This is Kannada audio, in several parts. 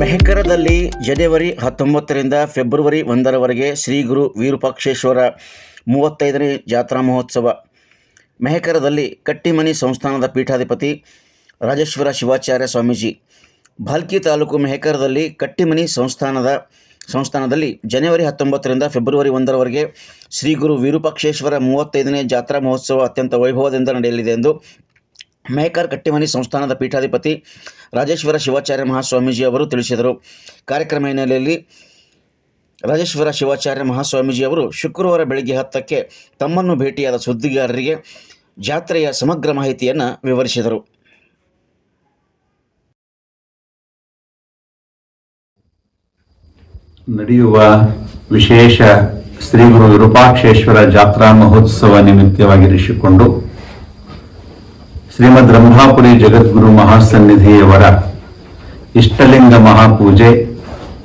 ಮೆಹಕರದಲ್ಲಿ ಜನವರಿ ಹತ್ತೊಂಬತ್ತರಿಂದ ಫೆಬ್ರವರಿ ಒಂದರವರೆಗೆ ಶ್ರೀ ಗುರು ವಿರೂಪಾಕ್ಷೇಶ್ವರ ಮೂವತ್ತೈದನೇ ಜಾತ್ರಾ ಮಹೋತ್ಸವ. ಮೆಹಕರದಲ್ಲಿ ಕಟ್ಟಿಮನಿ ಸಂಸ್ಥಾನದ ಪೀಠಾಧಿಪತಿ ರಾಜೇಶ್ವರ ಶಿವಾಚಾರ್ಯ ಸ್ವಾಮೀಜಿ. ಭಾಲ್ಕಿ ತಾಲೂಕು ಮೆಹಕರದಲ್ಲಿ ಕಟ್ಟಿಮನಿ ಸಂಸ್ಥಾನದ ಸಂಸ್ಥಾನದಲ್ಲಿ ಜನವರಿ ಹತ್ತೊಂಬತ್ತರಿಂದ ಫೆಬ್ರವರಿ ಒಂದರವರೆಗೆ ಶ್ರೀ ಗುರು ವಿರೂಪಾಕ್ಷೇಶ್ವರ ಮೂವತ್ತೈದನೇ ಜಾತ್ರಾ ಮಹೋತ್ಸವ ಅತ್ಯಂತ ವೈಭವದಿಂದ ನಡೆಯಲಿದೆ ಎಂದು ಮೇಕರ್ ಕಟ್ಟಿಮನಿ ಸಂಸ್ಥಾನದ ಪೀಠಾಧಿಪತಿ ರಾಜೇಶ್ವರ ಶಿವಾಚಾರ್ಯ ಮಹಾಸ್ವಾಮೀಜಿ ಅವರು ತಿಳಿಸಿದರು. ಕಾರ್ಯಕ್ರಮ ಹಿನ್ನೆಲೆಯಲ್ಲಿ ರಾಜೇಶ್ವರ ಶಿವಾಚಾರ್ಯ ಮಹಾಸ್ವಾಮೀಜಿ ಅವರು ಶುಕ್ರವಾರ ಬೆಳಗ್ಗೆ ಹತ್ತಕ್ಕೆ ತಮ್ಮನ್ನು ಭೇಟಿಯಾದ ಸುದ್ದಿಗಾರರಿಗೆ ಜಾತ್ರೆಯ ಸಮಗ್ರ ಮಾಹಿತಿಯನ್ನು ವಿವರಿಸಿದರು. ನಡೆಯುವ ವಿಶೇಷ ಶ್ರೀ ಗುರು ವಿರೂಪಾಕ್ಷೇಶ್ವರ ಜಾತ್ರಾ ಮಹೋತ್ಸವ ನಿಮಿತ್ತವಾಗಿರಿಸಿಕೊಂಡು ಶ್ರೀಮದ್ ರಂಭಾಪುರಿ ಜಗದ್ಗುರು ಮಹಾಸನ್ನಿಧಿಯವರ ಇಷ್ಟಲಿಂಗ ಮಹಾಪೂಜೆ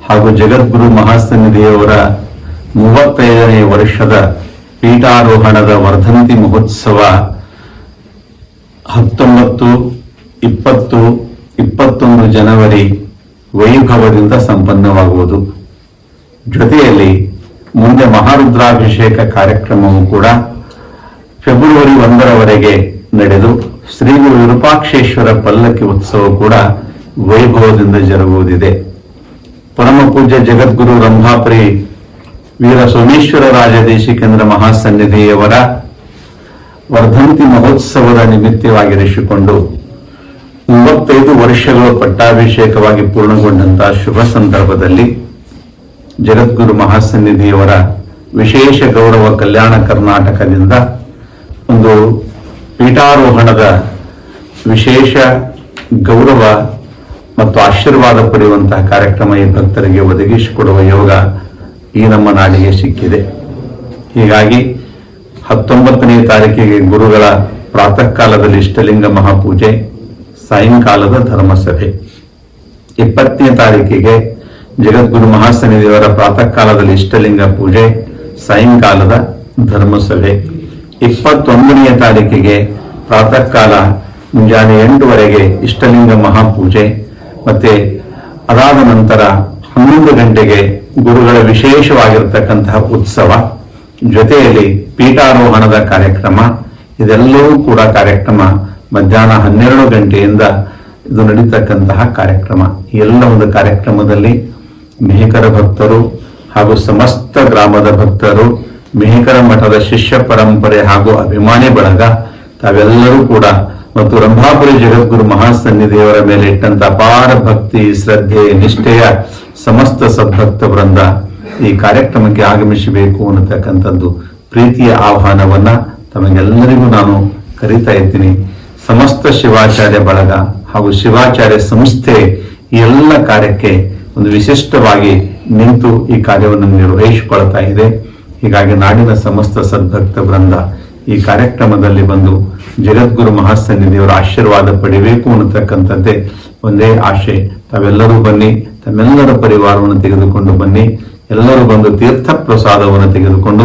ಹಾಗೂ ಜಗದ್ಗುರು ಮಹಾಸನ್ನಿಧಿಯವರ ಮೂವತ್ತೈದನೇ ವರ್ಷದ ಪೀಠಾರೋಹಣದ ವರ್ಧಂತಿ ಮಹೋತ್ಸವ ಹತ್ತೊಂಬತ್ತು, ಇಪ್ಪತ್ತು, ಇಪ್ಪತ್ತೊಂದು ಜನವರಿ ವೈಭವದಿಂದ ಸಂಪನ್ನವಾಗುವುದು. ಜೊತೆಯಲ್ಲಿ ಮುಂದೆ ಮಹಾರುದ್ರಾಭಿಷೇಕ ಕಾರ್ಯಕ್ರಮವೂ ಕೂಡ ಫೆಬ್ರವರಿ ಒಂದರವರೆಗೆ ನಡೆದು ಶ್ರೀ ಗುರು ವಿರೂಪಾಕ್ಷೇಶ್ವರ ಪಲ್ಲಕ್ಕಿ ಉತ್ಸವ ಕೂಡ ವೈಭವದಿಂದ ಜರುಗುವುದಿದೆ. ಪರಮ ಪೂಜ್ಯ ಜಗದ್ಗುರು ರಂಭಾಪುರಿ ವೀರ ಸೋಮೇಶ್ವರ ರಾಜ ದೇಶಿಕೇಂದ್ರ ಮಹಾಸನ್ನಿಧಿಯವರ ವರ್ಧಂತಿ ಮಹೋತ್ಸವದ ನಿಮಿತ್ತವಾಗಿರಿಸಿಕೊಂಡು ಮೂವತ್ತೈದು ವರ್ಷಗಳು ಪಟ್ಟಾಭಿಷೇಕವಾಗಿ ಪೂರ್ಣಗೊಂಡಂತಹ ಶುಭ ಸಂದರ್ಭದಲ್ಲಿ ಜಗದ್ಗುರು ಮಹಾಸನ್ನಿಧಿಯವರ ವಿಶೇಷ ಗೌರವ ಕಲ್ಯಾಣ ಕರ್ನಾಟಕದಿಂದ ಒಂದು ಪೀಠಾರೋಹಣದ ವಿಶೇಷ ಗೌರವ ಮತ್ತು ಆಶೀರ್ವಾದ ಪಡೆಯುವಂತಹ ಕಾರ್ಯಕ್ರಮ ಈ ಭಕ್ತರಿಗೆ ಒದಗಿಸಿಕೊಡುವ ಯೋಗ ಈ ನಮ್ಮ ನಾಡಿಗೆ ಸಿಕ್ಕಿದೆ. ಹೀಗಾಗಿ ಹತ್ತೊಂಬತ್ತನೇ ತಾರೀಕಿಗೆ ಗುರುಗಳ ಪ್ರಾತಃ ಕಾಲದಲ್ಲಿ ಇಷ್ಟಲಿಂಗ ಮಹಾಪೂಜೆ, ಸಾಯಂಕಾಲದ ಧರ್ಮಸಭೆ. ಇಪ್ಪತ್ತನೇ ತಾರೀಕಿಗೆ ಜಗದ್ಗುರು ಮಹಾಸನ್ನಿಧಿಯವರ ಪ್ರಾತಃ ಕಾಲದಲ್ಲಿ ಇಷ್ಟಲಿಂಗ ಪೂಜೆ, ಸಾಯಂಕಾಲದ ಧರ್ಮಸಭೆ. ಇಪ್ಪತ್ತೊಂದನೆಯ ತಾರೀಕಿಗೆ ಪ್ರಾತಃ ಕಾಲ ಮುಂಜಾನೆ ಎಂಟುವರೆಗೆ ಇಷ್ಟಲಿಂಗ ಮಹಾಪೂಜೆ. ಮತ್ತೆ ಅದಾದ ನಂತರ ಹನ್ನೊಂದು ಗಂಟೆಗೆ ಗುರುಗಳ ವಿಶೇಷವಾಗಿರ್ತಕ್ಕಂತಹ ಉತ್ಸವ. ಜೊತೆಯಲ್ಲಿ ಪೀಠಾರೋಹಣದ ಕಾರ್ಯಕ್ರಮ. ಇದೆಲ್ಲವೂ ಕೂಡ ಕಾರ್ಯಕ್ರಮ ಮಧ್ಯಾಹ್ನ ಹನ್ನೆರಡು ಗಂಟೆಯಿಂದ ಇದು ನಡೀತಕ್ಕಂತಹ ಕಾರ್ಯಕ್ರಮ. ಎಲ್ಲ ಒಂದು ಕಾರ್ಯಕ್ರಮದಲ್ಲಿ ಮೇಹಕರ ಭಕ್ತರು ಹಾಗೂ ಸಮಸ್ತ ಗ್ರಾಮದ ಭಕ್ತರು ಮೇಹಕರ ಮಠದ ಶಿಷ್ಯ ಪರಂಪರೆ ಹಾಗೂ ಅಭಿಮಾನಿ ಬಳಗ ತಾವೆಲ್ಲರೂ ಕೂಡ ಮತ್ತು ರಂಭಾಪುರಿ ಜಗದ್ಗುರು ಮಹಾಸನ್ನಿಧಿಯವರ ಮೇಲೆ ಇಟ್ಟಂತ ಅಪಾರ ಭಕ್ತಿ, ಶ್ರದ್ಧೆ, ನಿಷ್ಠೆಯ ಸಮಸ್ತ ಸದ್ಭಕ್ತ ವೃಂದ ಈ ಕಾರ್ಯಕ್ರಮಕ್ಕೆ ಆಗಮಿಸಬೇಕು ಅನ್ನತಕ್ಕಂಥದ್ದು ಪ್ರೀತಿಯ ಆಹ್ವಾನವನ್ನ ತಮಗೆಲ್ಲರಿಗೂ ನಾನು ಕರೀತಾ ಇದ್ದೀನಿ ಸಮಸ್ತ ಶಿವಾಚಾರ್ಯ ಬಳಗ ಹಾಗೂ ಶಿವಾಚಾರ್ಯ ಸಂಸ್ಥೆ ಎಲ್ಲ ಕಾರ್ಯಕ್ಕೆ ಒಂದು ವಿಶಿಷ್ಟವಾಗಿ ನಿಂತು ಈ ಕಾರ್ಯವನ್ನು ನಿರ್ವಹಿಸಿಕೊಳ್ತಾ ಇದೆ. ಹೀಗಾಗಿ ನಾಡಿನ ಸಮಸ್ತ ಸದ್ಭಕ್ತ ವೃಂದ ಈ ಕಾರ್ಯಕ್ರಮದಲ್ಲಿ ಬಂದು ಜಗದ್ಗುರು ಮಹಾಸನ್ನಿಧಿಯವರ ಆಶೀರ್ವಾದ ಪಡಿಬೇಕು ಅನ್ನತಕ್ಕಂಥದ್ದೇ ಒಂದೇ ಆಶೆ. ತಾವೆಲ್ಲರೂ ಬನ್ನಿ, ತಮ್ಮೆಲ್ಲರ ಪರಿವಾರವನ್ನು ತೆಗೆದುಕೊಂಡು ಬನ್ನಿ, ಎಲ್ಲರೂ ಬಂದು ತೀರ್ಥ ಪ್ರಸಾದವನ್ನು ತೆಗೆದುಕೊಂಡು